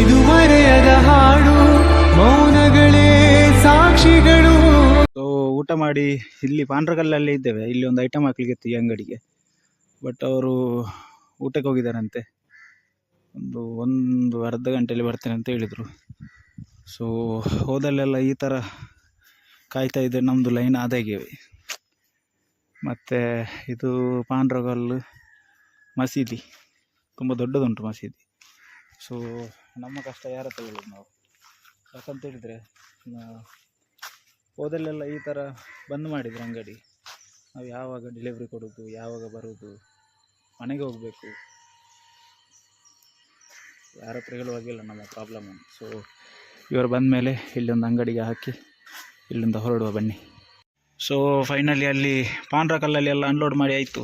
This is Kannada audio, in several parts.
ಇದು ಮರೆಯದ ಹಾಡು, ಮೌನಗಳೇ ಸಾಕ್ಷಿಗಳು. ಊಟ ಮಾಡಿ ಇಲ್ಲಿ ಪಾಂಡ್ರಗಲ್ಲಲ್ಲೇ ಇದ್ದೇವೆ. ಇಲ್ಲಿ ಒಂದು ಐಟಮ್ ಹಾಕ್ಲಿಕ್ಕೆ ಈ ಅಂಗಡಿಗೆ. ಬಟ್ ಅವರು ಊಟಕ್ಕೆ ಹೋಗಿದ್ದಾರಂತೆ. ಒಂದು ಒಂದು ಅರ್ಧ ಗಂಟೆಯಲ್ಲಿ ಬರ್ತೇನೆ ಅಂತ ಹೇಳಿದರು. ಸೊ ಹೋದಲ್ಲೆಲ್ಲ ಈ ಥರ ಕಾಯ್ತಾ ಇದ್ದರೆ ನಮ್ಮದು ಲೈನ್ ಆದಾಗಿವೆ ಮತ್ತು ಇದು ಪಾಂಡ್ರಗಲ್ಲು ಮಸೀದಿ. ತುಂಬ ದೊಡ್ಡದುಂಟು ಮಸೀದಿ. ಸೊ ನಮ್ಮ ಕಷ್ಟ ಯಾರ ಹತ್ರ ನಾವು? ಯಾಕಂತ ಹೇಳಿದರೆ ಹೋದಲ್ಲೆಲ್ಲ ಈ ಥರ ಬಂದ್ ಮಾಡಿದ್ರು ಅಂಗಡಿ. ನಾವು ಯಾವಾಗ ಡೆಲಿವರಿ ಕೊಡೋದು, ಯಾವಾಗ ಬರೋದು, ಮನೆಗೆ ಹೋಗಬೇಕು. ಯಾರ ಹತ್ರ ಹೇಳುವಾಗಿಲ್ಲ ನಮ್ಮ ಪ್ರಾಬ್ಲಮ್ ಸೊ ಇವರು ಬಂದ ಮೇಲೆ ಇಲ್ಲೊಂದು ಅಂಗಡಿಗೆ ಹಾಕಿ, ಇಲ್ಲಿಂದ ಹೊರಡುವ ಬನ್ನಿ. ಸೊ ಫೈನಲಿ ಅಲ್ಲಿ ಪಾಂಡ್ರ ಕಲ್ಲಲ್ಲಿ ಎಲ್ಲ ಅನ್ಲೋಡ್ ಮಾಡಿ ಆಯಿತು.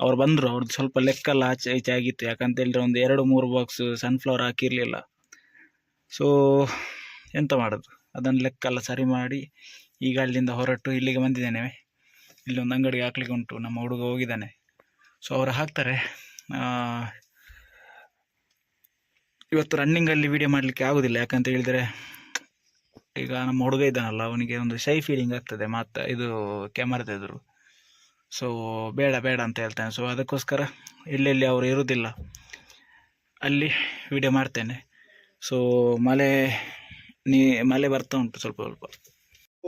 ಅವ್ರು ಬಂದರು ಅವ್ರದ್ದು ಸ್ವಲ್ಪ ಲೆಕ್ಕಲ್ಲ ಆಚೆ ಈಚೆ ಆಗಿತ್ತು. ಯಾಕಂತೇಳಿದ್ರೆ ಒಂದು ಎರಡು, ಮೂರು ಬಾಕ್ಸ್ ಸನ್ಫ್ಲವರ್ ಹಾಕಿರಲಿಲ್ಲ. ಸೊ ಎಂತ ಮಾಡೋದು? ಅದನ್ನು ಲೆಕ್ಕೆಲ್ಲ ಸರಿ ಮಾಡಿ, ಈಗ ಅಲ್ಲಿಂದ ಹೊರಟು ಇಲ್ಲಿಗೆ ಬಂದಿದ್ದೇನೆ. ಇಲ್ಲೊಂದು ಅಂಗಡಿಗೆ ಹಾಕ್ಲಿಕ್ಕೆ ಉಂಟು. ನಮ್ಮ ಹುಡುಗ ಹೋಗಿದ್ದಾನೆ. ಸೊ ಅವರು ಹಾಕ್ತಾರೆ. ಇವತ್ತು ರನ್ನಿಂಗಲ್ಲಿ ವಿಡಿಯೋ ಮಾಡಲಿಕ್ಕೆ ಆಗೋದಿಲ್ಲ. ಯಾಕಂತ ಹೇಳಿದರೆ, ಈಗ ನಮ್ಮ ಹುಡುಗ ಇದ್ದಾನಲ್ಲ, ಅವನಿಗೆ ಒಂದು ಶೈ ಫೀಲಿಂಗ್ ಆಗ್ತದೆ. ಮಾತ್ರ ಇದು ಕ್ಯಾಮರದ ಎದುರು ಸೊ ಬೇಡ ಬೇಡ ಅಂತ ಹೇಳ್ತಾನೆ. ಸೊ ಅದಕ್ಕೋಸ್ಕರ ಎಲ್ಲೆಲ್ಲಿ ಅವರು ಇರುವುದಿಲ್ಲ ಅಲ್ಲಿ ವಿಡಿಯೋ ಮಾಡ್ತೇನೆ. ಸೊ ಮಳೆ ನೀ ಮಳೆ ಬರ್ತಾ ಉಂಟು ಸ್ವಲ್ಪ ಸ್ವಲ್ಪ.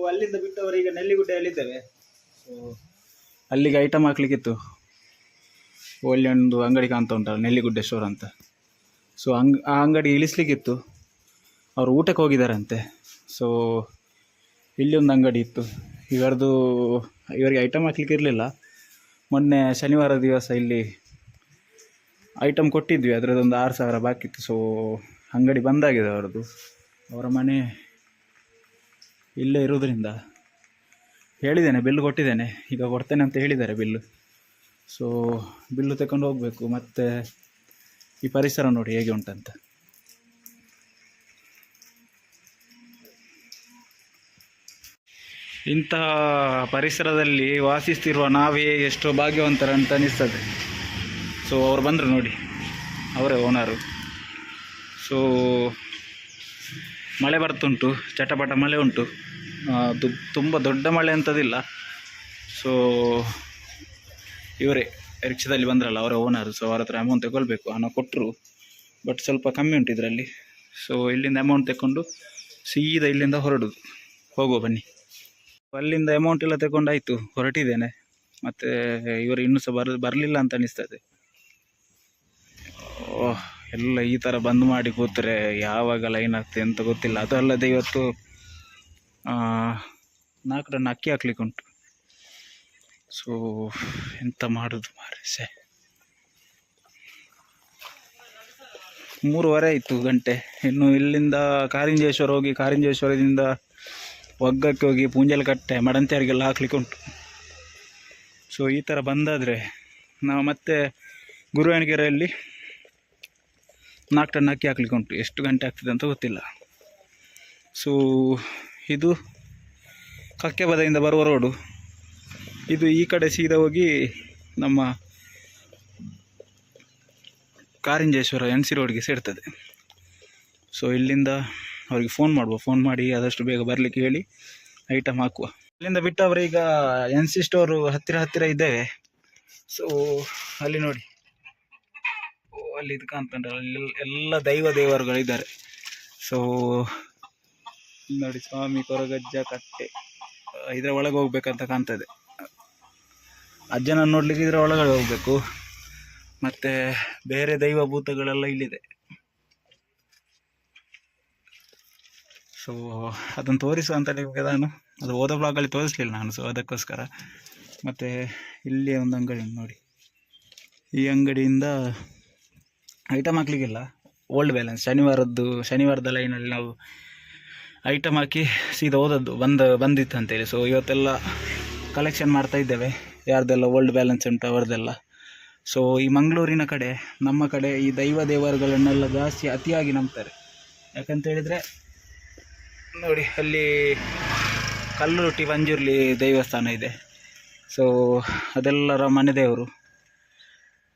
ಅಲ್ಲಿಂದ ಬಿಟ್ಟವರು ಈಗ ನೆಲ್ಲಿಗುಡ್ಡೆಯಲ್ಲಿದ್ದೇವೆ ಸೊ ಅಲ್ಲಿಗೆ ಐಟಮ್ ಹಾಕ್ಲಿಕ್ಕಿತ್ತು. ಒಳ್ಳೆ ಒಂದು ಅಂಗಡಿ ಕಾಣ್ತಾ ಉಂಟಲ್ಲ ನೆಲ್ಲಿಗುಡ್ಡೆ ಸ್ಟೋರ್ ಅಂತ. ಸೊ ಅಂಗ್ ಆ ಅಂಗಡಿ ಇಳಿಸ್ಲಿಕ್ಕಿತ್ತು. ಅವರು ಊಟಕ್ಕೆ ಹೋಗಿದ್ದಾರಂತೆ. ಸೊ ಇಲ್ಲಿ ಒಂದು ಅಂಗಡಿ ಇತ್ತು. ಇವರದು ಇವರಿಗೆ ಐಟಮ್ ಹಾಕ್ಲಿಕ್ಕೆ ಇರಲಿಲ್ಲ. ಮೊನ್ನೆ ಶನಿವಾರ ದಿವಸ ಇಲ್ಲಿ ಐಟಮ್ ಕೊಟ್ಟಿದ್ವಿ. ಅದರದ್ದೊಂದು ಆರು ಸಾವಿರ ಬಾಕಿ ಇತ್ತು. ಸೊ ಅಂಗಡಿ ಬಂದಾಗಿದೆ ಅವರದ್ದು. ಅವರ ಮನೆ ಇಲ್ಲೇ ಇರೋದ್ರಿಂದ ಹೇಳಿದ್ದೇನೆ, ಬಿಲ್ ಕೊಟ್ಟಿದ್ದೇನೆ. ಈಗ ಕೊಡ್ತೇನೆ ಅಂತ ಹೇಳಿದ್ದಾರೆ ಬಿಲ್ಲು ಸೊ ಬಿಲ್ಲು ತಗೊಂಡು ಹೋಗಬೇಕು. ಮತ್ತು ಈ ಪರಿಸರ ನೋಡಿ ಹೇಗೆ ಉಂಟಂತ. ಇಂತಹ ಪರಿಸರದಲ್ಲಿ ವಾಸಿಸ್ತಿರುವ ನಾವೇ ಎಷ್ಟೋ ಭಾಗ್ಯವಂತರ ಅಂತ ಅನ್ನಿಸ್ತದೆ ಸೊ ಅವ್ರು ಬಂದರು ನೋಡಿ ಅವರೇ ಓನರು. ಸೊ ಮಳೆ ಬರ್ತುಂಟು ಚಟಪಟ ಮಳೆ ಉಂಟು. ಆ, ದು- ತುಂಬ ದೊಡ್ಡ ಮಳೆ ಅಂತದಿಲ್ಲ. ಸೊ ಇವರೇ ರಿಕ್ಷಾದಲ್ಲಿ ಬಂದ್ರಲ್ಲ ಅವರ ಓನರು. ಸೊ ಅವ್ರ ಹತ್ರ ಅಮೌಂಟ್ ತಗೊಳ್ಬೇಕು. ಹಣ ಕೊಟ್ಟರು ಬಟ್ ಸ್ವಲ್ಪ ಕಮ್ಮಿ ಉಂಟು ಇದರಲ್ಲಿ. ಸೊ ಇಲ್ಲಿಂದ ಅಮೌಂಟ್ ತಗೊಂಡು ಸೀದಾ ಇಲ್ಲಿಂದ ಹೊರಡುದು. ಹೋಗುವ ಬನ್ನಿ. ಅಲ್ಲಿಂದ ಅಮೌಂಟ್ ಎಲ್ಲ ತಗೊಂಡಾಯ್ತು, ಹೊರಟಿದ್ದೇನೆ. ಮತ್ತು ಇವರು ಇನ್ನೂ ಸಹ ಬರ, ಬರಲಿಲ್ಲ ಅಂತ ಅನಿಸ್ತದೆ. ಓಹ್ ಎಲ್ಲ ಈ ಥರ ಬಂದ್ ಮಾಡಿ ಕೂತ್ರೆ ಯಾವಾಗ ಲೈನ್ ಆಗ್ತದೆ ಅಂತ ಗೊತ್ತಿಲ್ಲ. ಅದು ಅಲ್ಲದೆ ಇವತ್ತು ನಾಲ್ಕು ರನ್ ಅಕ್ಕಿ ಹಾಕ್ಲಿಕ್ಕೆ ಉಂಟು. ಸೊ ಎಂತ ಮಾಡೋದು ಮಾರಿ ಸೆ. ಮೂರುವರೆ ಆಯಿತು ಗಂಟೆ. ಇನ್ನು ಇಲ್ಲಿಂದ ಕಾರಿಂಜೇಶ್ವರ ಹೋಗಿ, ಕಾರಿಂಜೇಶ್ವರದಿಂದ ಒಗ್ಗಕ್ಕೆ ಹೋಗಿ ಪೂಂಜಲ್ ಕಟ್ಟೆ ಮಡಂತಿಯರಿಗೆಲ್ಲ ಹಾಕ್ಲಿಕ್ಕೆ ಉಂಟು. ಸೊ ಈ ಥರ ಬಂದಾದರೆ ನಾವು ಮತ್ತೆ ಗುರುವಣಗೆರೆಯಲ್ಲಿ ನಾಲ್ಕು ಟನ್ ಅಕ್ಕಿ ಹಾಕ್ಲಿಕ್ಕೆ ಉಂಟು. ಎಷ್ಟು ಗಂಟೆ ಆಗ್ತದೆ ಅಂತ ಗೊತ್ತಿಲ್ಲ. ಸೊ ಇದು ಕಕ್ಕೆಬದದಿಂದ ಬರುವ ರೋಡು ಇದು ಈ ಕಡೆ ಸೀದಾ ಹೋಗಿ ನಮ್ಮ ಕಾರಿಂಜೇಶ್ವರ ಎನ್ ಸಿ ರೋಡ್ಗೆ ಸೇರ್ತದೆ. ಸೊ ಇಲ್ಲಿಂದ ಅವರಿಗೆ ಫೋನ್ ಮಾಡುವ ಫೋನ್ ಮಾಡಿ ಆದಷ್ಟು ಬೇಗ ಬರಲಿಕ್ಕೆ ಹೇಳಿ ಐಟಮ್ ಹಾಕುವ. ಅಲ್ಲಿಂದ ಬಿಟ್ಟು ಈಗ ಎನ್ ಸಿ ಸ್ಟೋರು ಹತ್ತಿರ ಹತ್ತಿರ ಇದ್ದೇವೆ. ಸೊ ಅಲ್ಲಿ ನೋಡಿ. ಓ, ಅಲ್ಲಿ ಇದು ಕಾಣ್ತಂಡ್ರೆ ಅಲ್ಲಿ ಎಲ್ಲ ದೈವ ದೇವರುಗಳಿದ್ದಾರೆ ಸೊ ನೋಡಿ ಸ್ವಾಮಿ ಕೊರಗಜ್ಜ ಕಟ್ಟೆ. ಇದರ ಒಳಗೆ ಹೋಗ್ಬೇಕಂತ ಕಾಣ್ತದೆ. ಅಜ್ಜನ ನೋಡ್ಲಿಕ್ಕೆ ಇದರ ಒಳಗಡೆ ಹೋಗ್ಬೇಕು. ಮತ್ತೆ ಬೇರೆ ದೈವ ಭೂತಗಳೆಲ್ಲ ಇಲ್ಲಿದೆ. ಸೊ ಅದನ್ನು ತೋರಿಸು ಅಂತ ನಿಮಗೆ ನಾನು. ಅದು ಓದೋ ಬ್ಲಾಗಲ್ಲಿ ತೋರಿಸ್ಲಿಲ್ಲ ನಾನು ಸೊ ಅದಕ್ಕೋಸ್ಕರ. ಮತ್ತು ಇಲ್ಲಿ ಒಂದು ಅಂಗಡಿ ನೋಡಿ. ಈ ಅಂಗಡಿಯಿಂದ ಐಟಮ್ ಹಾಕ್ಲಿಕ್ಕಿಲ್ಲ. ಓಲ್ಡ್ ಬ್ಯಾಲೆನ್ಸ್ ಶನಿವಾರದ್ದು, ಶನಿವಾರದ ಲೈನಲ್ಲಿ ನಾವು ಐಟಮ್ ಹಾಕಿ ಸೀದಾ ಓದದ್ದು ಬಂದ, ಬಂದಿತ್ತು ಅಂತೇಳಿ ಸೊ ಇವತ್ತೆಲ್ಲ ಕಲೆಕ್ಷನ್ ಮಾಡ್ತಾ ಇದ್ದೇವೆ. ಯಾರ್ದೆಲ್ಲ ಓಲ್ಡ್ ಬ್ಯಾಲೆನ್ಸ್ ಉಂಟು, ಅವ್ರದ್ದೆಲ್ಲ. ಸೊ ಈ ಮಂಗಳೂರಿನ ಕಡೆ, ನಮ್ಮ ಕಡೆ ಈ ದೈವ ದೇವರುಗಳನ್ನೆಲ್ಲ ಜಾಸ್ತಿ ಅತಿಯಾಗಿ ನಂಬ್ತಾರೆ. ಯಾಕಂತ ಹೇಳಿದರೆ ನೋಡಿ, ಅಲ್ಲಿ ಕಲ್ಲುರುಟಿ ಮಂಜುರ್ಲಿ ದೇವಸ್ಥಾನ ಇದೆ. ಸೊ ಅದೆಲ್ಲರ ಮನೆ ದೇವರು.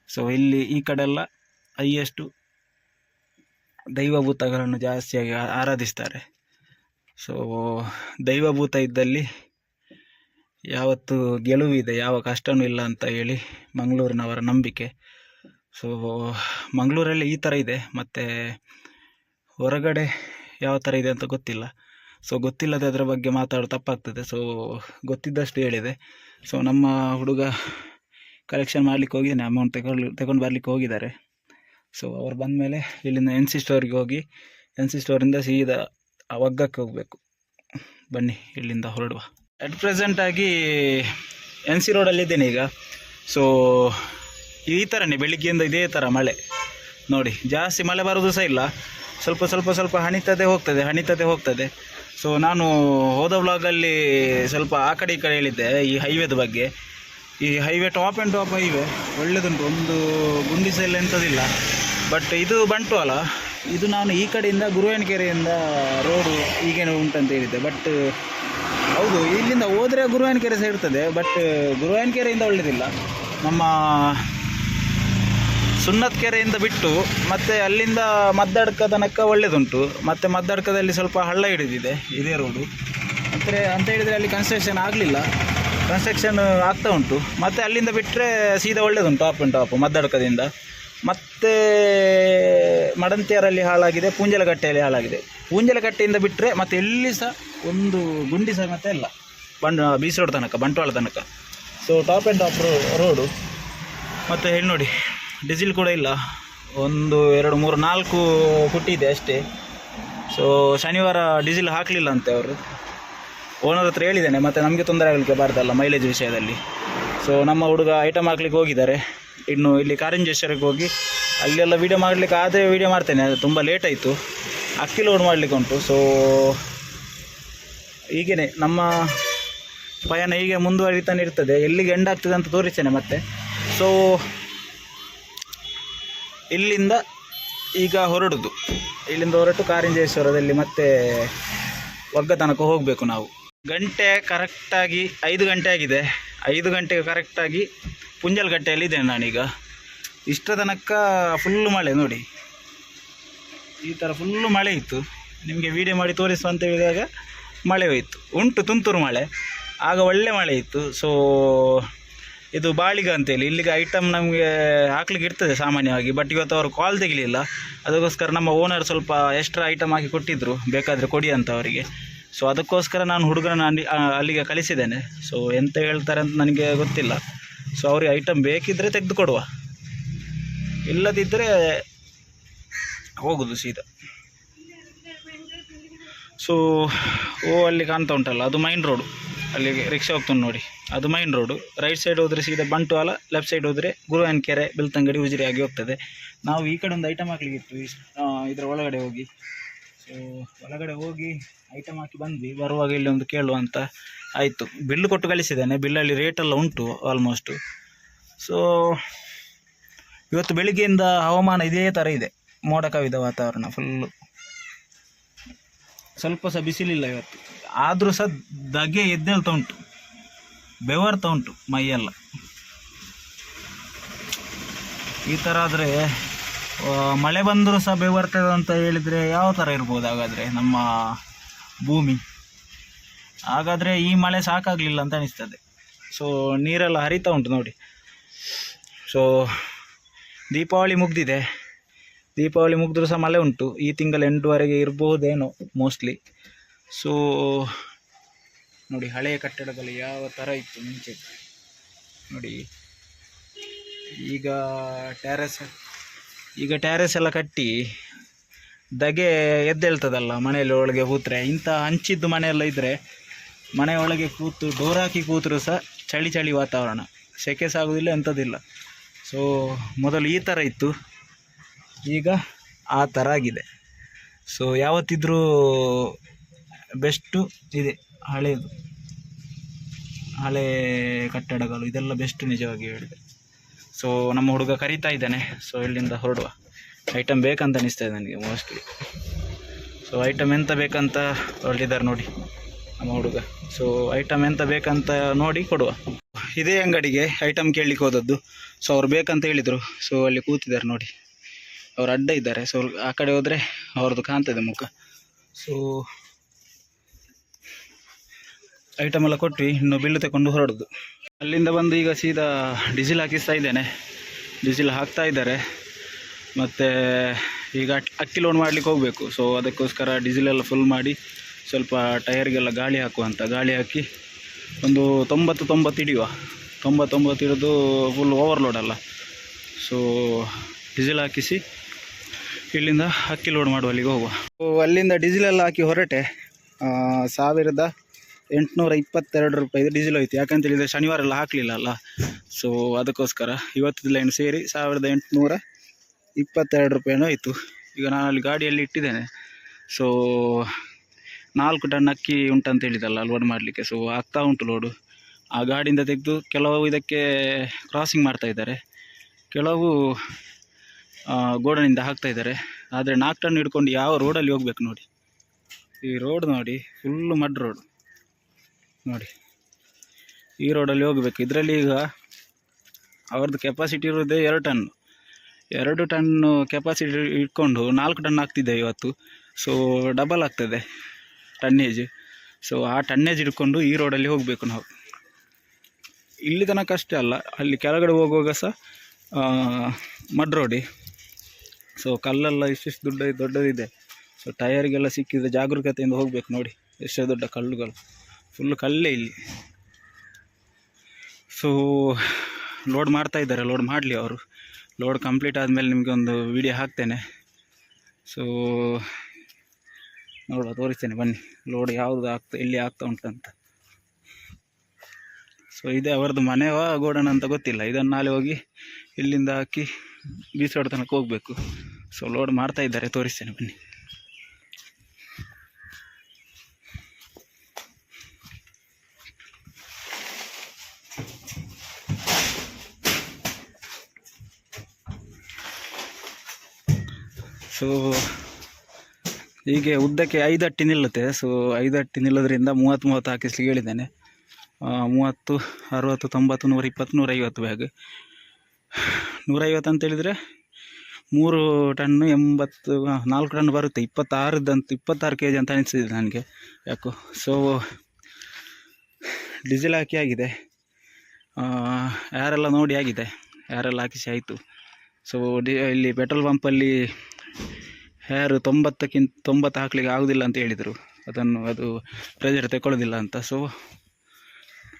ಸೊ ಇಲ್ಲಿ ಈ ಕಡೆ ಎಲ್ಲ ಹೈಯೆಸ್ಟು ದೈವಭೂತಗಳನ್ನು ಜಾಸ್ತಿಯಾಗಿ ಆರಾಧಿಸ್ತಾರೆ. ಸೊ ದೈವಭೂತ ಇದ್ದಲ್ಲಿ ಯಾವತ್ತು ಗೆಲುವಿದೆ ಯಾವ ಕಷ್ಟವೂ ಇಲ್ಲ ಅಂತ ಹೇಳಿ ಮಂಗಳೂರಿನವರ ನಂಬಿಕೆ. ಸೊ ಮಂಗಳೂರಲ್ಲಿ ಈ ಥರ ಇದೆ, ಮತ್ತು ಹೊರಗಡೆ ಯಾವ ಥರ ಇದೆ ಅಂತ ಗೊತ್ತಿಲ್ಲ. ಸೊ ಗೊತ್ತಿಲ್ಲದೆ ಅದರ ಬಗ್ಗೆ ಮಾತಾಡೋ ತಪ್ಪಾಗ್ತದೆ. ಸೊ ಗೊತ್ತಿದ್ದಷ್ಟು ಹೇಳಿದೆ. ಸೊ ನಮ್ಮ ಹುಡುಗ ಕಲೆಕ್ಷನ್ ಮಾಡಲಿಕ್ಕೆ ಹೋಗಿದ್ದಾನೆ ಅಮೌಂಟ್ ತಗೊಳ್ಳಿ ತಗೊಂಡು ಬರಲಿಕ್ಕೆ ಹೋಗಿದ್ದಾರೆ. ಸೊ ಅವ್ರು ಬಂದಮೇಲೆ ಇಲ್ಲಿಂದ ಎನ್ ಸಿ ಸ್ಟೋರಿಗೆ ಹೋಗಿ ಎನ್ ಸಿ ಸ್ಟೋರಿಂದ ಸೀದಾ ಆ ಒಗ್ಗಕ್ಕೆ ಹೋಗಬೇಕು. ಬನ್ನಿ, ಇಲ್ಲಿಂದ ಹೊರಡುವ. ಅಟ್ ಪ್ರೆಸೆಂಟಾಗಿ ಎನ್ ಸಿ ರೋಡಲ್ಲಿದ್ದೇನೆ ಈಗ. ಸೊ ಈ ಥರನೇ ಬೆಳಿಗ್ಗೆಯಿಂದ ಇದೇ ಥರ ಮಳೆ. ನೋಡಿ, ಜಾಸ್ತಿ ಮಳೆ ಬರೋದು ಸಹ ಇಲ್ಲ. ಸ್ವಲ್ಪ ಸ್ವಲ್ಪ ಸ್ವಲ್ಪ ಹಣಿತದೆ ಹೋಗ್ತದೆ ಹಣಿತದೆ ಹೋಗ್ತದೆ. ಸೊ ನಾನು ಹೋದ ವ್ಲಾಗಲ್ಲಿ ಸ್ವಲ್ಪ ಆ ಕಡೆ ಈ ಕಡೆ ಹೇಳಿದ್ದೆ, ಈ ಹೈವೇದ ಬಗ್ಗೆ. ಈ highway top and top highway ಒಳ್ಳೆಯದುಂಟು ಒಂದು ಗುಂಡಿ ಎಲ್ಲ ಎಂಥದಿಲ್ಲ ಬಟ್ ಇದು ಬಂಟು ಅಲ್ಲ. ಇದು ನಾನು ಈ ಕಡೆಯಿಂದ ಗುರುವಾನಕೆರೆಯಿಂದ ರೋಡು ಈಗೇನು ಉಂಟಂತ ಹೇಳಿದ್ದೆ. ಬಟ್ ಹೌದು, ಇಲ್ಲಿಂದ ಹೋದರೆ ಗುರುವಾನಕೆರೆ ಸೇರ್ತದೆ ಬಟ್ ಗುರುವಾನಕೆರೆಯಿಂದ ಒಳ್ಳೆಯದಿಲ್ಲ ನಮ್ಮ ಸುನ್ನತ್ ಕೆರೆಯಿಂದ ಬಿಟ್ಟು ಮತ್ತೆ ಅಲ್ಲಿಂದ ಮದ್ದಡ್ಕ ತನಕ ಒಳ್ಳೆಯದುಂಟು ಮತ್ತೆ ಮದ್ದಡ್ಕದಲ್ಲಿ ಸ್ವಲ್ಪ ಹಳ್ಳ ಹಿಡಿದಿದೆ, ಇದೇ ರೋಡು ಅಂದರೆ ಅಂತ ಹೇಳಿದರೆ ಅಲ್ಲಿ ಕನ್ಸ್ಟ್ರಕ್ಷನ್ ಆಗಲಿಲ್ಲ. ಕನ್ಸ್ಟ್ರಕ್ಷನ್ ಆಗ್ತಾ ಉಂಟು. ಮತ್ತು ಅಲ್ಲಿಂದ ಬಿಟ್ಟರೆ ಸೀದಾ ಒಳ್ಳೆಯದುಂಟು ಟಾಪ್ ಆ್ಯಂಡ್ ಟಾಪ್ ಮದ್ದಡ್ಕದಿಂದ. ಮತ್ತೆ ಮಡಂತಿಯರಲ್ಲಿ ಹಾಳಾಗಿದೆ, ಪೂಂಜಲಗಟ್ಟೆಯಲ್ಲಿ ಹಾಳಾಗಿದೆ. ಪೂಂಜಲಗಟ್ಟೆಯಿಂದ ಬಿಟ್ಟರೆ ಮತ್ತೆ ಎಲ್ಲಿ ಸಹ ಒಂದು ಗುಂಡಿ ಸಹ ಮತ್ತೆ ಇಲ್ಲ. ಬಂಡ ಬೀಸ್ ರೋಡ್ ತನಕ, ಬಂಟ್ವಾಳ ತನಕ. So top and top road ಮತ್ತು ಹೇಳಿ ನೋಡಿ ಡೀಸೆಲ್ ಕೂಡ ಇಲ್ಲ. ಒಂದು ಎರಡು ಮೂರು ನಾಲ್ಕು ಇದೆ ಅಷ್ಟೇ. ಸೊ ಶನಿವಾರ ಡೀಸೆಲ್ ಹಾಕಲಿಲ್ಲ ಅಂತೆ ಅವರು. ಓನರ್ ಹತ್ರ ಹೇಳಿದ್ದೇನೆ, ಮತ್ತು ನಮಗೆ ತೊಂದರೆ ಆಗಲಿಕ್ಕೆ ಬಾರ್ದಲ್ಲ ಮೈಲೇಜ್ ವಿಷಯದಲ್ಲಿ. ಸೊ ನಮ್ಮ ಹುಡುಗ ಐಟಮ್ ಹಾಕ್ಲಿಕ್ಕೆ ಹೋಗಿದ್ದಾರೆ. ಇನ್ನು ಇಲ್ಲಿ ಕಾರಂಜೇಶ್ವರಕ್ಕೆ ಹೋಗಿ, ಅಲ್ಲೆಲ್ಲ ವೀಡಿಯೋ ಮಾಡಲಿಕ್ಕೆ ಆದರೆ ವೀಡಿಯೋ ಮಾಡ್ತೇನೆ, ಅದು ತುಂಬ ಲೇಟ್ ಆಯಿತು. ಅಕ್ಕಿ ಲೋಡ್ ಮಾಡಲಿಕ್ಕೆ ಉಂಟು. ಸೊ ಹೀಗೇನೆ ನಮ್ಮ ಪಯಣ ಹೀಗೆ ಮುಂದುವರಿತಾನೆ ಇರ್ತದೆ. ಎಲ್ಲಿಗೆ ಎಂಡ್ ಆಗ್ತದೆ ಅಂತ ತೋರಿಸ್ತೇನೆ ಮತ್ತೆ. ಸೊ ಇಲ್ಲಿಂದ ಈಗ ಹೊರಡುದು. ಇಲ್ಲಿಂದ ಹೊರಟು ಕಾರಂಜೇಶ್ವರದಲ್ಲಿ ಮತ್ತೆ ಒಗ್ಗ ತನಕ ಹೋಗಬೇಕು ನಾವು. ಗಂಟೆ ಕರೆಕ್ಟಾಗಿ ಐದು ಗಂಟೆ ಆಗಿದೆ. ಐದು ಗಂಟೆಗೆ ಕರೆಕ್ಟಾಗಿ ಪುಂಜಲ್ಗಟ್ಟೆಯಲ್ಲಿ ಇದ್ದೇನೆ ನಾನೀಗ. ಇಷ್ಟ ತನಕ ಫುಲ್ಲು ಮಳೆ ನೋಡಿ. ಈ ಥರ ಫುಲ್ಲು ಮಳೆ ಇತ್ತು. ನಿಮಗೆ ವೀಡಿಯೋ ಮಾಡಿ ತೋರಿಸುವ ಅಂತ ಹೇಳಿದಾಗ ಮಳೆ ಹೋಯಿತು. ಉಂಟು ತುಂತುರು ಮಳೆ. ಆಗ ಒಳ್ಳೆ ಮಳೆ ಇತ್ತು. ಸೊ ಇದು ಬಾಳಿಗ ಅಂತೇಳಿ. ಇಲ್ಲಿಗೆ ಐಟಮ್ ನಮಗೆ ಹಾಕ್ಲಿಕ್ಕೆ ಇರ್ತದೆ ಸಾಮಾನ್ಯವಾಗಿ ಬಟ್ ಇವತ್ತು ಅವರು ಕಾಲ್ ತೆಗಿಲಿಲ್ಲ. ಅದಕ್ಕೋಸ್ಕರ ನಮ್ಮ ಓನರ್ ಸ್ವಲ್ಪ ಎಕ್ಸ್ಟ್ರಾ ಐಟಮ್ ಹಾಕಿ ಕೊಟ್ಟಿದ್ದರು ಬೇಕಾದರೆ ಕೊಡಿ ಅಂತ ಅವರಿಗೆ. ಸೊ ಅದಕ್ಕೋಸ್ಕರ ನಾನು ಹುಡುಗನ ಅಲ್ಲಿ ಅಲ್ಲಿಗೆ ಕಳಿಸಿದ್ದೇನೆ. ಸೊ ಎಂತ ಹೇಳ್ತಾರೆ ಅಂತ ನನಗೆ ಗೊತ್ತಿಲ್ಲ. ಸೊ ಅವ್ರಿಗೆ ಐಟಮ್ ಬೇಕಿದ್ದರೆ ತೆಗೆದು ಕೊಡುವ ಇಲ್ಲದಿದ್ದರೆ ಹೋಗುದು ಸೀದಾ. ಸೊ ಓ ಅಲ್ಲಿ ಕಾಣ್ತಾ ಉಂಟಲ್ಲ, ಅದು ಮೈನ್ ರೋಡು ಅಲ್ಲಿಗೆ ರಿಕ್ಷಾ ಹೋಗ್ತಾನೆ ನೋಡಿ. ಅದು ಮೈನ್ ರೋಡು ರೈಟ್ ಸೈಡ್ ಹೋದರೆ ಸೀದಾ ಅಲ್ಲ ಲೆಫ್ಟ್ ಸೈಡ್ ಹೋದರೆ ಗುರುವಾನ್ಕೆರೆ ಬೆಳ್ತಂಗಡಿ, ಉಜಿರಿ ಆಗಿ ಹೋಗ್ತದೆ. ನಾವು ಈ ಕಡೆ ಒಂದು ಐಟಮ್ ಹಾಕ್ಲಿಕ್ಕಿತ್ತು ಇದರ ಒಳಗಡೆ ಹೋಗಿ. ಸೊ ಒಳಗಡೆ ಹೋಗಿ ಐಟಮ್ ಹಾಕಿ ಬಂದ್ವಿ. ಬರುವಾಗ ಇಲ್ಲಿ ಒಂದು ಕೇಳುವ ಅಂತ ಆಯಿತು. ಬಿಲ್ಲು ಕೊಟ್ಟು ಕಳಿಸಿದ್ದೇನೆ. ಬಿಲ್ಲಲ್ಲಿ ರೇಟೆಲ್ಲ ಉಂಟು ಆಲ್ಮೋಸ್ಟು ಸೊ ಇವತ್ತು ಬೆಳಿಗ್ಗೆಯಿಂದ ಹವಾಮಾನ ಇದೇ ಥರ ಇದೆ. ಮೋಡ ಕವಿದ ವಾತಾವರಣ ಫುಲ್ಲು ಸ್ವಲ್ಪ ಸಹ ಬಿಸಿಲಿಲ್ಲ ಇವತ್ತು. ಆದರೂ ಸಹ ಧಗೆ ಎದ್ದೇಳ್ತಾ ಉಂಟು. ಬೆವರ್ತಾ ಉಂಟು ಮೈಯೆಲ್ಲ. ಈ ಥರ ಆದರೆ ಮಳೆ ಬಂದರೂ ಸಹ ಬೆವರ್ತದೆ ಅಂತ ಹೇಳಿದರೆ ಯಾವ ಥರ ಇರ್ಬೋದು ಹಾಗಾದರೆ ನಮ್ಮ ಭೂಮಿ? ಹಾಗಾದರೆ ಈ ಮಳೆ ಸಾಕಾಗಲಿಲ್ಲ ಅಂತ ಅನಿಸ್ತದೆ. ಸೊ ನೀರೆಲ್ಲ ಹರಿತಾ ಉಂಟು ನೋಡಿ. ಸೊ ದೀಪಾವಳಿ ಮುಗ್ದಿದೆ. ದೀಪಾವಳಿ ಮುಗಿದ್ರೂ ಸಹ ಮಳೆ ಉಂಟು. ಈ ತಿಂಗಳ ಎಂಟುವರೆಗೆ ಇರ್ಬೋದೇನೋ ಮೋಸ್ಟ್ಲಿ ಸೊ ನೋಡಿ ಹಳೆಯ ಕಟ್ಟಡಗಳು ಯಾವ ಥರ ಇತ್ತು ಮುಂಚೆ? ನೋಡಿ, ಈಗ ಟ್ಯಾರೆಸ್ ಈಗ ಟ್ಯಾರೆಸ್ ಎಲ್ಲ ಕಟ್ಟಿ ದಗೆ ಎದ್ದೇಳ್ತದಲ್ಲ, ಮನೆಯಲ್ಲಿ ಒಳಗೆ ಕೂತ್ರೆ. ಇಂಥ ಹಂಚಿದ್ದು ಮನೆಯೆಲ್ಲ ಇದ್ದರೆ ಮನೆ ಒಳಗೆ ಕೂತು ಡೋರ್ ಹಾಕಿ ಕೂತರೂ ಸಹ ಚಳಿ ಚಳಿ ವಾತಾವರಣ. ಸೆಕೆ ಸಾಗೋದಿಲ್ಲ ಎಂಥದ್ದಿಲ್ಲ ಸೊ ಮೊದಲು ಈ ಥರ ಇತ್ತು. ಈಗ ಆ ಥರ ಆಗಿದೆ. ಸೊ ಯಾವತ್ತಿದ್ರೂ ಬೆಸ್ಟು ಇದೆ ಹಳೆಯದು ಹಳೆ ಕಟ್ಟಡಗಳು, ಇದೆಲ್ಲ ಬೆಸ್ಟ್ ನಿಜವಾಗಿ ಹೇಳಿದೆ. ಸೊ ನಮ್ಮ ಹುಡುಗ ಕರೀತಾ ಇದ್ದಾನೆ. ಸೊ ಇಲ್ಲಿಂದ ಹೊರಡುವ. ಐಟಮ್ ಬೇಕಂತ ಅನಿಸ್ತಾ ಇದೆ ನನಗೆ ಮೋಸ್ಟ್ಲಿ ಸೊ ಐಟಮ್ ಎಂತ ಬೇಕಂತ ಹೊರಟಿದ್ದಾರೆ ನೋಡಿ, ನಮ್ಮ ಹುಡುಗ. ಸೊ ಐಟಮ್ ಎಂತ ಬೇಕಂತ ನೋಡಿ ಕೊಡುವ. ಇದೇ ಅಂಗಡಿಗೆ ಐಟಮ್ ಕೇಳಲಿಕ್ಕೆ ಹೋದದ್ದು. ಸೊ ಅವ್ರು ಬೇಕಂತ ಹೇಳಿದರು. ಸೊ ಅಲ್ಲಿ ಕೂತಿದ್ದಾರೆ ನೋಡಿ. ಅವ್ರು ಅಡ್ಡ ಇದ್ದಾರೆ. ಸೊ ಆ ಕಡೆ ಹೋದರೆ ಅವ್ರದ್ದು ಕಾಣ್ತದೆ ಮುಖ. ಸೊ ಐಟಮ್ ಎಲ್ಲ ಕೊಟ್ವಿ, ಇನ್ನು ಬಿಲ್ಲು ತಗೊಂಡು ಹೊರಡೋದು. ಅಲ್ಲಿಂದ ಬಂದು ಈಗ ಸೀದಾ ಡೀಸೆಲ್ ಹಾಕಿಸ್ತಾ ಇದ್ದೇನೆ. ಡೀಸೆಲ್ ಹಾಕ್ತಾ ಇದ್ದಾರೆ. ಮತ್ತು ಈಗ ಅಕ್ಕಿ ಲೋಡ್ ಮಾಡಲಿಕ್ಕೆ ಹೋಗಬೇಕು. ಸೊ ಅದಕ್ಕೋಸ್ಕರ ಡೀಸೆಲ್ ಎಲ್ಲ ಫುಲ್ ಮಾಡಿ ಸ್ವಲ್ಪ ಟೈರ್ಗೆಲ್ಲ ಗಾಳಿ ಹಾಕುವಂತ ಗಾಳಿ ಹಾಕಿ ಒಂದು ತೊಂಬತ್ತು ತೊಂಬತ್ತು ಹಿಡಿಯುವ. ತೊಂಬತ್ತೊಂಬತ್ತು ಹಿಡಿದು ಫುಲ್ ಓವರ್ಲೋಡ್ ಅಲ್ಲ. ಸೊ ಡೀಸೆಲ್ ಹಾಕಿಸಿ ಇಲ್ಲಿಂದ ಅಕ್ಕಿ ಲೋಡ್ ಮಾಡುವಲ್ಲಿಗೆ ಹೋಗುವ. ಸೊ ಅಲ್ಲಿಂದ ಡೀಸೆಲ್ ಎಲ್ಲ ಹಾಕಿ ಹೊರಟೆ. ಸಾವಿರದ ಎಂಟುನೂರ ಇಪ್ಪತ್ತೆರಡು ರೂಪಾಯಿದು ಡೀಸೆಲ್ ಹೋಯ್ತು ಯಾಕಂತ ಹೇಳಿದರೆ ಶನಿವಾರ ಎಲ್ಲ ಹಾಕಲಿಲ್ಲ ಅಲ್ಲ. ಸೊ ಅದಕ್ಕೋಸ್ಕರ ಇವತ್ತು ಲೈನ್ ಸೇರಿ ಸಾವಿರದ ಎಂಟುನೂರ ಇಪ್ಪತ್ತೆರಡು ರೂಪಾಯಿನೂ ಆಯಿತು. ಈಗ ನಾನು ಅಲ್ಲಿ ಗಾಡಿಯಲ್ಲಿ ಇಟ್ಟಿದ್ದೇನೆ. ಸೊ ನಾಲ್ಕು ಟನ್ ಅಕ್ಕಿ ಉಂಟಂತ ಹೇಳಿದಲ್ಲ ಲೋಡ್ ಮಾಡಲಿಕ್ಕೆ. ಸೊ ಆಗ್ತಾ ಉಂಟು ಲೋಡು ಆ ಗಾಡಿಯಿಂದ ತೆಗೆದು ಕೆಲವು ಇದಕ್ಕೆ ಕ್ರಾಸಿಂಗ್ ಮಾಡ್ತಾ ಇದ್ದಾರೆ. ಕೆಲವು ಗೋಡನಿಂದ ಹಾಕ್ತಾ ಇದ್ದಾರೆ. ಆದರೆ ನಾಲ್ಕು ಟನ್ ಹಿಡ್ಕೊಂಡು ಯಾವ ರೋಡಲ್ಲಿ ಹೋಗ್ಬೇಕು ನೋಡಿ. ಈ ರೋಡ್ ನೋಡಿ ಫುಲ್ಲು ಮಡ್ ರೋಡ್ ನೋಡಿ. ಈ ರೋಡಲ್ಲಿ ಹೋಗಬೇಕು. ಇದರಲ್ಲಿ ಈಗ ಅವ್ರದ್ದು ಕೆಪಾಸಿಟಿ ಇರೋದೇ ಎರಡು ಟನ್ ಎರಡು ಟನ್ನು ಕೆಪಾಸಿಟಿ ಇಟ್ಕೊಂಡು ನಾಲ್ಕು ಟನ್ ಆಗ್ತಿದೆ ಇವತ್ತು. ಸೊ ಡಬಲ್ ಆಗ್ತದೆ ಟನ್ನೇಜ್ ಸೊ ಆ ಟನ್ನೇಜ್ ಇಟ್ಕೊಂಡು ಈ ರೋಡಲ್ಲಿ ಹೋಗಬೇಕು ನಾವು. ಇಲ್ಲಿ ತನಕ ಅಷ್ಟೇ ಅಲ್ಲ. ಅಲ್ಲಿ ಕೆಳಗಡೆ ಹೋಗುವಾಗ ಸಹ ಮಡ್ ರೋಡಿ ಸೊ ಕಲ್ಲೆಲ್ಲ ಇಷ್ಟಿಷ್ಟು ದೊಡ್ಡ, ದೊಡ್ಡದಿದೆ. ಸೊ ಟಯರ್ಗೆಲ್ಲ ಸಿಕ್ಕಿದ್ರೆ ಜಾಗರೂಕತೆಯಿಂದ ಹೋಗಬೇಕು ನೋಡಿ. ಎಷ್ಟೇ ದೊಡ್ಡ ಕಲ್ಲುಗಳು. ಫುಲ್ಲು ಕಲ್ಲೇ ಇಲ್ಲಿ. ಸೊ ಲೋಡ್ ಮಾಡ್ತಾ ಇದ್ದಾರೆ ಲೋಡ್ ಮಾಡಲಿ ಅವರು. ಲೋಡ್ ಕಂಪ್ಲೀಟ್ ಆದಮೇಲೆ ನಿಮಗೆ ಒಂದು ವಿಡಿಯೋ ಹಾಕ್ತೇನೆ. ಸೊ ನೋಡುವ, ತೋರಿಸ್ತೇನೆ, ಬನ್ನಿ. ಲೋಡ್ ಯಾವುದು ಆಗ್ತಾ ಇಲ್ಲಿ ಆಗ್ತಾ ಉಂಟಂತ ಸೊ ಇದೆ ಅವರದ್ದು ಮನೆವ ಗೋಡನ್ ಅಂತ ಗೊತ್ತಿಲ್ಲ. ಇದನ್ನು ನಾಳೆ ಹೋಗಿ ಇಲ್ಲಿಂದ ಹಾಕಿ ಬೀಸೋಡ ತನಕ ಹೋಗಬೇಕು. ಸೊ ಲೋಡ್ ಮಾಡ್ತಾ ಇದ್ದಾರೆ, ತೋರಿಸ್ತೇನೆ, ಬನ್ನಿ. ಸೊ ಹೀಗೆ ಉದ್ದಕ್ಕೆ ಐದು ಅಟ್ಟಿ ನಿಲ್ಲುತ್ತೆ. ಸೊ ಐದು ಅಟ್ಟಿ ನಿಲ್ಲೋದ್ರಿಂದ ಮೂವತ್ತು ಮೂವತ್ತು ಹಾಕಿಸ್ಲಿಕ್ಕೆ ಹೇಳಿದ್ದೇನೆ ಮೂವತ್ತು, ಅರುವತ್ತು, ತೊಂಬತ್ತು, ನೂರ ಇಪ್ಪತ್ತು ನೂರೈವತ್ತು ಬ್ಯಾಗ್ ನೂರೈವತ್ತು ಅಂತೇಳಿದರೆ ಮೂರು ಟನ್ನು ಎಂಬತ್ತು ನಾಲ್ಕು ಟನ್ ಬರುತ್ತೆ. ಇಪ್ಪತ್ತಾರದಂತ, ಇಪ್ಪತ್ತಾರು ಕೆ ಜಿ ಅಂತ ಅನಿಸಿದೆ ನನಗೆ. ಯಾಕೋ ಸೊ ಡೀಸೆಲ್ ಹಾಕಿ ಆಗಿದೆ. ಯಾರೆಲ್ಲ ನೋಡಿ ಆಗಿದೆ. ಯಾರೆಲ್ಲ ಹಾಕಿಸಿ ಆಯಿತು. ಸೊ ಡಿ, ಇಲ್ಲಿ ಪೆಟ್ರೋಲ್ ಪಂಪಲ್ಲಿ ಯಾರು ತೊಂಬತ್ತಕ್ಕಿಂತ, ತೊಂಬತ್ತು ಹಾಕ್ಲಿಕ್ಕೆ ಆಗೋದಿಲ್ಲ ಅಂತ ಹೇಳಿದರು. ಅದನ್ನು ಅದು ಪ್ರೆಜರ್ ತಗೊಳ್ಳೋದಿಲ್ಲ ಅಂತ. ಸೊ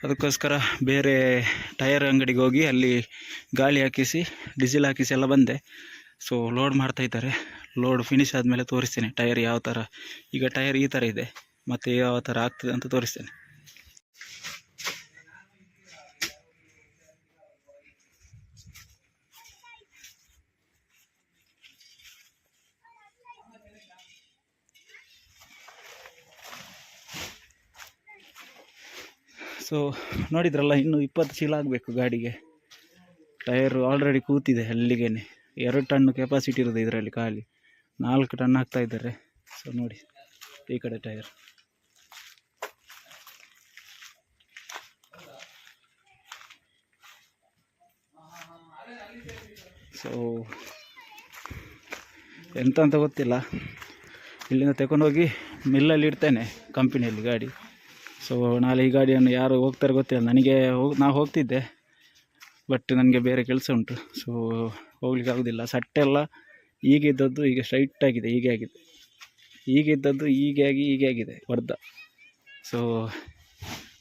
ಅದಕ್ಕೋಸ್ಕರ ಬೇರೆ ಟಯರ್ ಅಂಗಡಿಗೆ ಹೋಗಿ ಅಲ್ಲಿ ಗಾಳಿ ಹಾಕಿಸಿ ಡೀಸೆಲ್ ಹಾಕಿಸಿ ಎಲ್ಲ ಬಂದೆ. ಸೊ ಲೋಡ್ ಮಾಡ್ತಾ ಇದ್ದಾರೆ. ಲೋಡ್ ಫಿನಿಶ್ ಆದಮೇಲೆ ತೋರಿಸ್ತೇನೆ ಟಯರ್ ಯಾವ ಥರ ಈಗ ಟೈರ್ ಈ ಥರ ಇದೆ. ಮತ್ತು ಯಾವ ಥರ ಆಗ್ತದೆ ಅಂತ ತೋರಿಸ್ತೇನೆ. ಸೊ ನೋಡಿದ್ರಲ್ಲ, ಇನ್ನು ಇಪ್ಪತ್ತು ಚೀಲ ಆಗಬೇಕು ಗಾಡಿಗೆ. ಟೈರ್ ಆಲ್ರೆಡಿ ಕೂತಿದೆ ಅಲ್ಲಿಗೆ ಎರಡು ಟನ್ ಕೆಪಾಸಿಟಿ ಇರೋದು ಇದರಲ್ಲಿ ಖಾಲಿ. ನಾಲ್ಕು ಟನ್ ಆಗ್ತಾ ಇದ್ದಾರೆ. ಸೊ ನೋಡಿ, ಈ ಕಡೆ ಟೈರ್. ಸೊ ಎಂತ ಅಂತ ಗೊತ್ತಿಲ್ಲ. ಇಲ್ಲಿಂದ ತಗೊಂಡೋಗಿ ಮಿಲ್ಲಲ್ಲಿ ಇಡ್ತೇನೆ ಕಂಪನಿಯಲ್ಲಿ ಗಾಡಿ. ಸೊ ನಾಳೆ ಈ ಗಾಡಿಯನ್ನು ಯಾರು ಹೋಗ್ತಾರೆ ಗೊತ್ತಿಲ್ಲ. ನನಗೆ ಹೋಗಿ, ನಾ ಹೋಗ್ತಿದ್ದೆ. ಬಟ್ ನನಗೆ ಬೇರೆ ಕೆಲಸ ಉಂಟು. ಸೊ ಹೋಗ್ಲಿಕ್ಕೆ ಆಗೋದಿಲ್ಲ. ಸಟ್ಟೆಲ್ಲ ಈಗ ಇದ್ದದ್ದು ಈಗ ಸ್ಟ್ರೈಟ್ ಆಗಿದೆ, ಹೀಗೆ ಆಗಿದೆ. ಈಗಿದ್ದದ್ದು ಹೀಗೆ ಆಗಿ, ಹೀಗೆ ಆಗಿದೆ, ವರ್ಧ. ಸೊ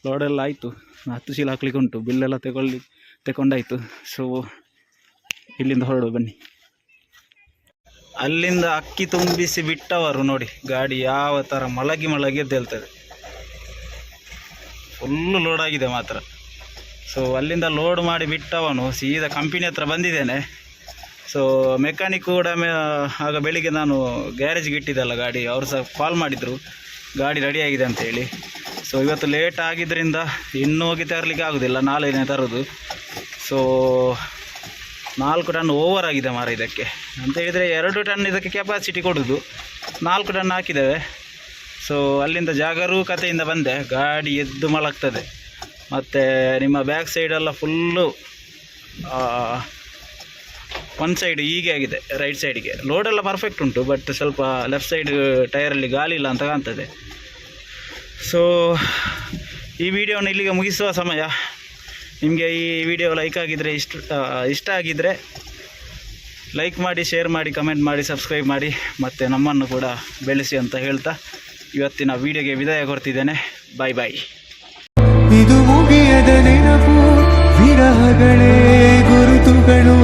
ಲೋಡೆಲ್ಲ ಆಯಿತು. ಹತ್ತು ಚೀಲ ಹಾಕ್ಲಿಕ್ಕೆ ಉಂಟು. ಬಿಲ್ಲೆಲ್ಲ ತಗೊಳ್ಳಿ ತಗೊಂಡಾಯಿತು ಸೊ ಇಲ್ಲಿಂದ ಹೊರಡು ಬನ್ನಿ. ಅಲ್ಲಿಂದ ಅಕ್ಕಿ ತುಂಬಿಸಿ ಬಿಟ್ಟವರು ನೋಡಿ. ಗಾಡಿ ಯಾವ ಥರ ಮಲಗಿ ಮಲಗಿ ಎದ್ದೇಳ್ತದೆ. ಫುಲ್ಲು ಲೋಡ್ ಆಗಿದೆ ಮಾತ್ರ. ಸೊ ಅಲ್ಲಿಂದ ಲೋಡ್ ಮಾಡಿ ಬಿಟ್ಟವನು ಸೀದಾ ಕಂಪನಿ ಹತ್ರ ಬಂದಿದ್ದೇನೆ. ಸೊ ಮೆಕ್ಯಾನಿಕ್ ಕೂಡ ಆಗ ಬೆಳಿಗ್ಗೆ ನಾನು ಗ್ಯಾರೇಜ್ಗೆ ಇಟ್ಟಿದ್ದಲ್ಲ ಗಾಡಿ, ಅವರು ಸಹ ಕಾಲ್ ಮಾಡಿದರು. ಗಾಡಿ ರೆಡಿ ಆಗಿದೆ ಅಂತೇಳಿ ಸೊ ಇವತ್ತು ಲೇಟ್ ಆಗಿದ್ದರಿಂದ ಇನ್ನೂ ಹೋಗಿ ತರಲಿಕ್ಕೆ ಆಗೋದಿಲ್ಲ ನಾಳೆನೇ ತರೋದು. ಸೊ ನಾಲ್ಕು ಟನ್ ಓವರ್ ಆಗಿದೆ ಮಾರ ಇದಕ್ಕೆ. ಅಂತ ಹೇಳಿದರೆ ಎರಡು ಟನ್ ಇದಕ್ಕೆ ಕೆಪಾಸಿಟಿ ಕೊಡೋದು. ನಾಲ್ಕು ಟನ್ ಹಾಕಿದ್ದೇವೆ. ಸೊ ಅಲ್ಲಿಂದ ಜಾಗರೂಕತೆಯಿಂದ ಬಂದೆ. ಗಾಡಿ ಎದ್ದು ಮಲಗ್ತದೆ. ಮತ್ತು ನಿಮ್ಮ ಬ್ಯಾಕ್ ಸೈಡೆಲ್ಲ ಫುಲ್ಲು ಒನ್ ಸೈಡ್ ಹೀಗೆ ಆಗಿದೆ ರೈಟ್ ಸೈಡಿಗೆ ಲೋಡೆಲ್ಲ ಪರ್ಫೆಕ್ಟ್ ಉಂಟು ಬಟ್ ಸ್ವಲ್ಪ ಲೆಫ್ಟ್ ಸೈಡ್ ಟೈರಲ್ಲಿ ಗಾಳಿ ಇಲ್ಲ ಅಂತ ಕಾಣ್ತದೆ. ಸೊ ಈ ವಿಡಿಯೋನ ಇಲ್ಲಿಗೆ ಮುಗಿಸುವ ಸಮಯ. ನಿಮಗೆ ಈ ವಿಡಿಯೋ ಲೈಕ್ ಆಗಿದ್ದರೆ ಇಷ್ಟ ಇಷ್ಟ ಆಗಿದ್ದರೆ ಲೈಕ್ ಮಾಡಿ ಶೇರ್ ಮಾಡಿ ಕಮೆಂಟ್ ಮಾಡಿ ಸಬ್ಸ್ಕ್ರೈಬ್ ಮಾಡಿ, ಮತ್ತು ನಮ್ಮನ್ನು ಕೂಡ ಬೆಳೆಸಿ ಅಂತ ಹೇಳ್ತಾ ಇವತ್ತಿನ ವಿಡಿಯೋಗೆ ವಿದಾಯ ಕೊಡ್ತಿದ್ದೇನೆ. ಬಾಯ್ ಬಾಯ್ ಇದು ಮುಗಿಯದ ನೆನಪು ವಿರಹಗಳೇ ಗುರುತುಗಳು.